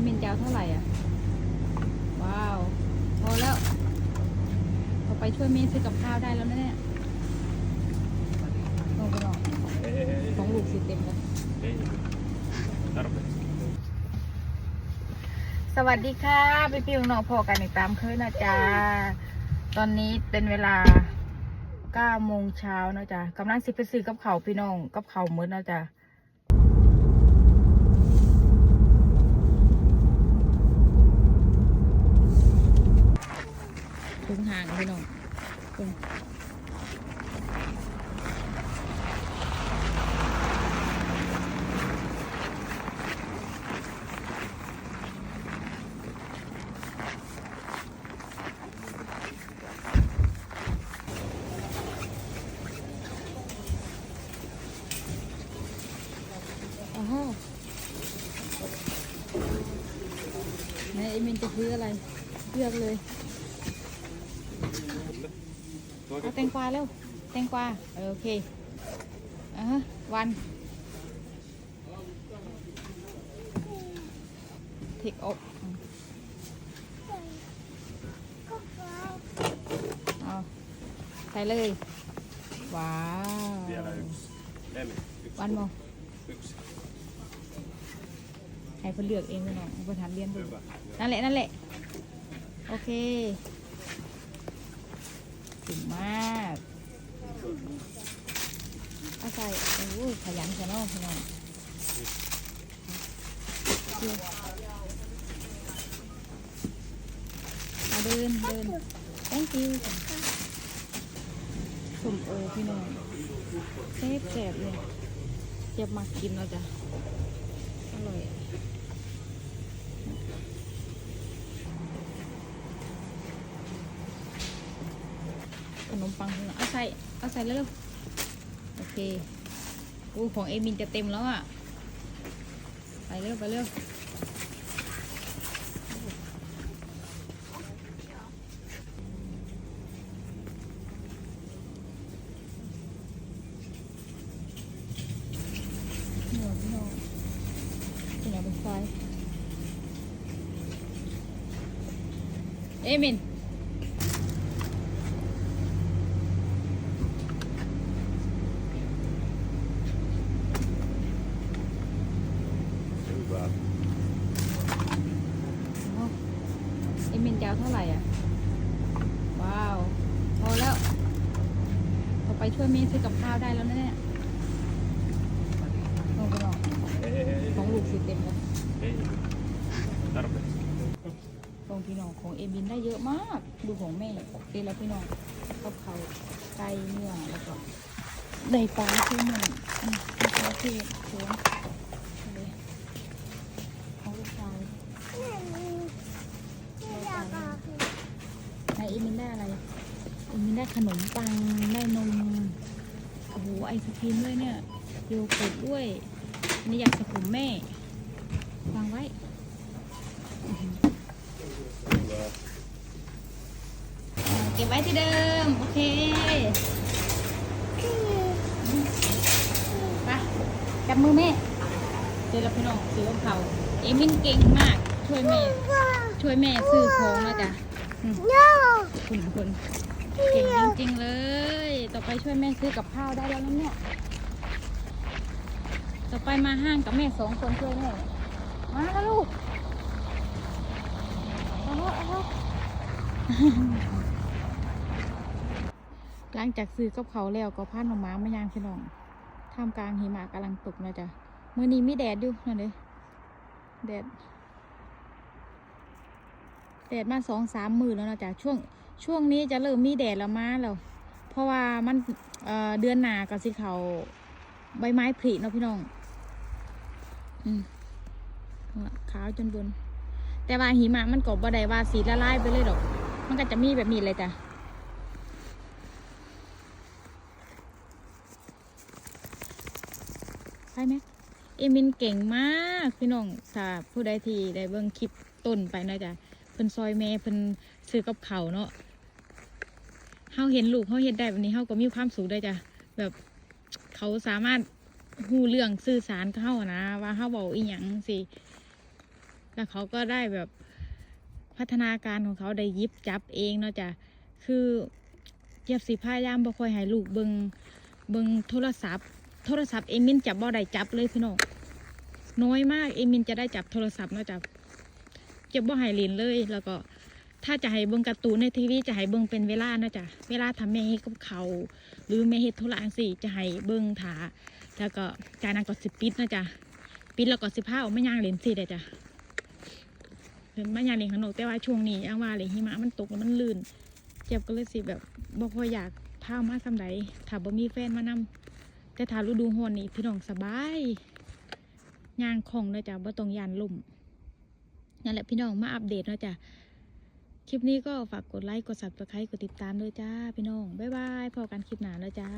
นี้เมนยาวเท่าไหร่อะ ว้าว พอแล้วเราไปช่วยเมนซื้อกับข้าวได้แล้วนะเนี่ยลงไปหรองของลูกสิเต็มแล้ว สวัสดีค่ะพี่พี่น้องพอกันอีกตามเคยนะจ๊ะ ตอนนี้เป็นเวลาเก้าโมงเช้านะจ๊ะกำลังสิไปซื้อกับเขาพี่น้องกับเขาเมื่อนะจ๊ะ ถึงห่างพี่น้องถึงอ้าวไหนเอมินจะซื้ออะไรเลือกเลย เอาแตงกวาเร็ว แตงกวาเออโอเคอะฮะวันเทคอกเอาใส่เลยว้าว Vielä yksi. Emi, yksi. วันโม Yksi. ให้เพิ่นเลือ ก่งมากอาใส่โอ้ยขยันขยันอพี่น้องมาเดินเดิน thank you สุ่มโอพี่น้องเซฟแสบเลยจะมากินแล้วจ้ะอร่อย ขนมปังเอาใส่เอาใส่เร็วๆโอเคอู้ของเอมินจะเต็มแล้วอะ ไปเร็วไปเร็วเอย่างเป็นไฟเอมิน Hyvä. โอ้เอมินจะเอาเท่าไหร่อะ ว้าว พอแล้วต่อ ไปช่วยเมย์ซื้อกับข้าวได้แล้วนะเนี่ยลงไปหน่อย Ei, ของลูกสิเต็มแล้ว ei. Tarpeeksi. ลงพี่น้องของเอมินได้เยอะมาก ดูของแม่เต็มแล้วพี่น้องกับเขาวไก่เนื้อแล้วก็ได้ปลาที่หนึ่งอืมมะเขือเทศสวนอะไรของลูกชายไอเอมินได้อะไร เอ มินได้ขนมปัง ได้นม โอ้โห ไอศครีมด้วยเนี่ยโยเกิร์ตด้วยอันนี่อยากสะผมแม่ วางไว้ Hyvä. อ่าเก็บไว้ที่เดิม โอเคไปจับมือแม่เดี๋ยวเราพี่น้องซื้อกับเขาวเอมินเก่งมาก ช่วยแม่ ช่วยแม่ซื้อของนะจ๊ะอืมคุณคุณ เก่งจริงๆเลย ต่อไปช่วยแม่ซื้อกับข้าวได้แล้วนะเนี่ย ต่อไปมาห้างกับแม่สองคนช่วยแม่มาแล้วลูกเอาละเอาหลังจากซื้อกับเขาวแล้วก็พาหนมม้ามายางพี่น้องท่ามกลางหิมะกำลังตกนะจ๊ะมื้อนี้มีแดดอยู่นั่นเลยแดด แดดมาสองสามมือแล้วนะจ๊ะช่วงช่วงนี้จะเริ่มมีแดดแล้วมาแล้วเพราะว่ามันเเดือนหนากับสิเขาใบไม้ผลิเนาะพี่น้อง อืมขาวจนบน แต่ว่าหิมะมันก็บ่ได้ว่าสีละลายไปเลยดอก มันก็จะมีแบบนี้เลยจ้ะใช่ไหมเอมินเก่งมากพี่น้องถ้าผู้ใดที่ได้เบิ่งคลิปต้นไปเนาะจ้ะ เพิ่นซอยแม่เพิ่นซื้อกับเขาเนาะเฮาเห็นลูกเฮาเฮ็ดได้แบบนี้เฮาก็มีความสุขได้จ้ะแบบเขาสามารถฮูเรื่องสื่อสารกับเฮานะ ว่าเฮาเว้าอีหยังสิแล้วเขาก็ได้แบบพัฒนาการของเขาได้ยิบจับเองเนาะจ้ะคือจี๊ยบสิพยายามบ่ค่อยให้ลูกเบิงเบิงโทรศัพท์ โทรศัพท์เอมินจับบ่ได้จับเลยพี่น้องน้อยมากเอมินจะได้จับโทรศัพท์เนาะจับ เจ็บบ่ให้เล่นเลย แล้วก็ถ้าจะให้เบิ่งการ์ตูนในทีวีจะให้เบิ่งเป็นเวลานะจ๊ะเวลาทำแม่เฮ็ดกับเขาหรือแม่เฮ็ดธุระจังซี่จะให้เบิ่งถาแล้วก็จานั้นก็สิปิดนะจ๊ะปิดแล้วก็สิพาออกมาย่างเลนสิได้จ้ะเล่นมาย่างเลนข้างนอกแต่ว่าช่วงนี้ยังว่าเลยหิมะมันตกแล้วมันลื่นเจ็บก็เลยสิแบบบ่ค่อยอยากพามาซำใดถ้าบ่มีแฟนมานำแต่ถ้าฤดูร้อนนี่พี่น้องสบายย่างคล่องเลยจ้ะบ่ต้องยานลุ่ม นั่นแหละพี่น้องมาอัปเดตเนาะจ้ะคลิปนี้ก็ฝากกดไลค์กดซับสไครต์กดติดตามด้วยจ้าพี่น้องบ๊ายบายพอกันคลิปหน้าแล้วจ้า